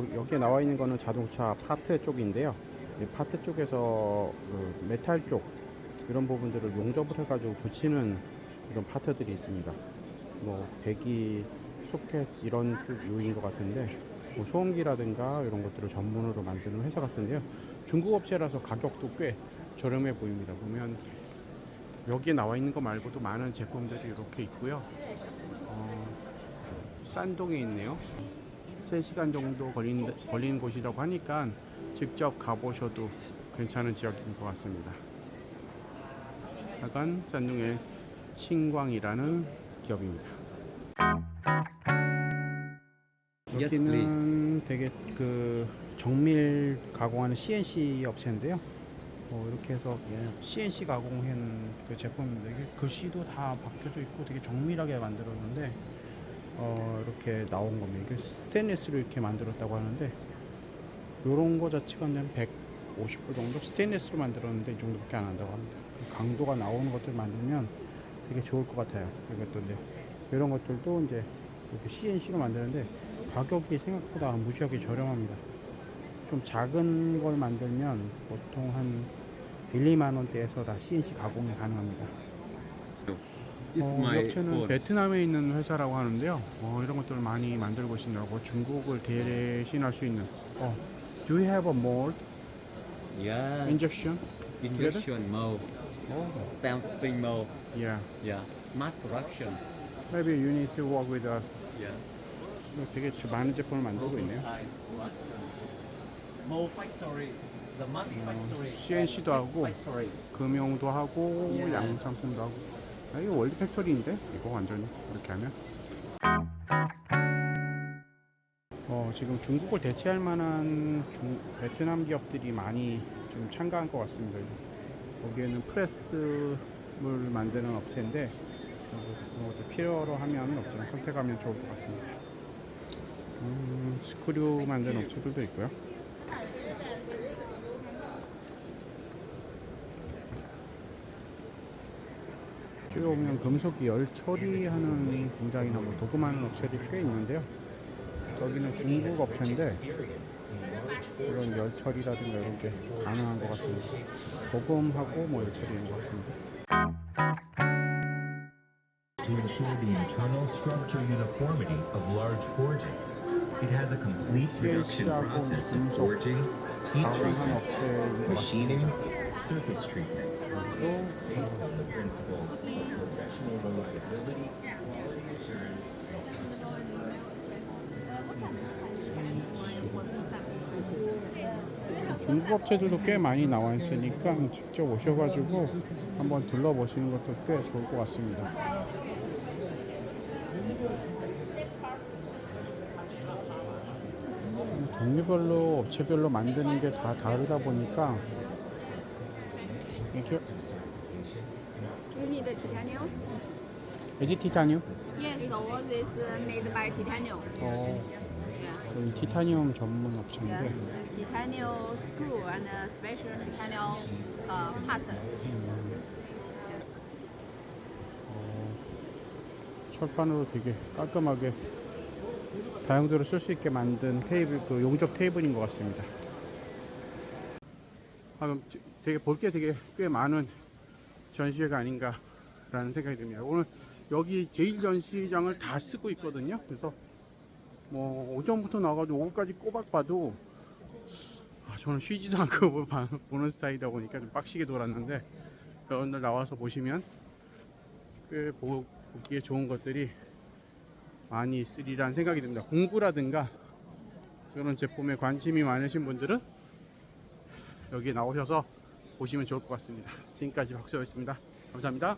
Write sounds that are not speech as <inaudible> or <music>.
너- 여기 에 나와 있는 거는 자동차 파트 쪽인데요. 이 파트 쪽에서 그 메탈 쪽 이런 부분들을 용접을 해가지고 붙이는 이런 파트들이 있습니다. 뭐 배기, 소켓 이런 쪽 요인 것 같은데 뭐 소음기라든가 이런 것들을 전문으로 만드는 회사 같은데요. 중국 업체라서 가격도 꽤 저렴해 보입니다. 보면 여기에 나와 있는 거 말고도 많은 제품들이 이렇게 있고요. 어, 산동에 있네요. 3시간 정도 걸린, 걸리는 곳이라고 하니까 직접 가보셔도 괜찮은 지역인 것 같습니다. 약간 산둥의 신광이라는 기업입니다. 여기는 되게 그 정밀 가공하는 CNC 업체인데요. 어, 이렇게 해서 CNC 가공한 그 제품인데 글씨도 다 박혀져 있고 되게 정밀하게 만들었는데 어, 이렇게 나온 겁니다. 이게 스테인리스로 이렇게 만들었다고 하는데 이런 거 자체가 한 150불 정도 스테인리스로 만들었는데 이 정도밖에 안 한다고 합니다. 그 강도가 나오는 것들 만들면 되게 좋을 것 같아요. 이것도 이제 이런 것들도 이제 이렇게 CNC로 만드는데 가격이 생각보다 무지하게 저렴합니다. 좀 작은 걸 만들면 보통 한 1, 2만 원대에서 다 CNC 가공이 가능합니다. 어, 업체는. 베트남에 있는 회사라고 하는데요. 어, 이런 것들을 많이 만들고 있습니다. 중국을 대신할 수 있는. 어, do you have a mold Yeah. injection? Injection mold. Stamp spring mold. Yeah. Yeah. Mass production. Maybe you need to work with us. Yeah. 되게 많은 제품을 만들고 있네요. Mold factory. The mass factory. CNC도 하고 Factory. 금용도 하고 예. 양상품도 하고. 아, 이거 월드 팩토리인데 이거 완전히 이렇게 하면. 어, 지금 중국을 대체할 만한 중, 베트남 기업들이 많이 좀 참가한 것 같습니다. 여기에는 프레스를 만드는 업체인데 그런 것도 필요로 하면 업체를 선택하면 좋을 것 같습니다. 음, 스크류 만드는 업체들도 있고요. 쭉 오면 금속 열 처리하는 공장이나 뭐 도금하는 업체들이 꽤 있는데요. 여기는 중국 업체인데 이런 열 처리라든가 이런 게 가능한 것 같습니다. 도금하고 뭐 열 처리인 것 같습니다. to ensure the internal structure uniformity of large forgings. It has a complete production process of forging, heat treatment, machining. Surface treatment, 또 based on the principle of professional reliability, quality assurance, 중국 업체들도 꽤 많이 나와 있으니까 직접 오셔가지고 한번 둘러보시는 것도 꽤 좋을 것 같습니다. 종류별로 업체별로 만드는 게 다 다르다 보니까 이렇게 Do you need the titanium? 에지 티타늄? Yes, all this uh, made by titanium. 어, Yeah. 여기 티타늄 전문 Yeah, 업체인데 the titanium screw and a special titanium uh, part. 철판으로 되게 깔끔하게 다용도로 쓸 수 있게 만든 테이블 그 용접 테이블인 것 같습니다. 아, 그럼 지- 되게 볼 게 되게 꽤 많은 전시회가 아닌가라는 생각이 듭니다. 오늘 여기 제1전시장을 다 쓰고 있거든요. 그래서 뭐 오전부터 나가지고 오후까지 꼬박 봐도 아, 저는 쉬지도 않고 <laughs> 보는 스타일이다 보니까 좀 빡시게 돌았는데 오늘 나와서 보시면 꽤 보- 보기에 좋은 것들이 많이 있으리라는 생각이 듭니다. 공구라든가 이런 제품에 관심이 많으신 분들은 여기 나오셔서 보시면 좋을 것 같습니다. 지금까지 박수였습니다. 감사합니다.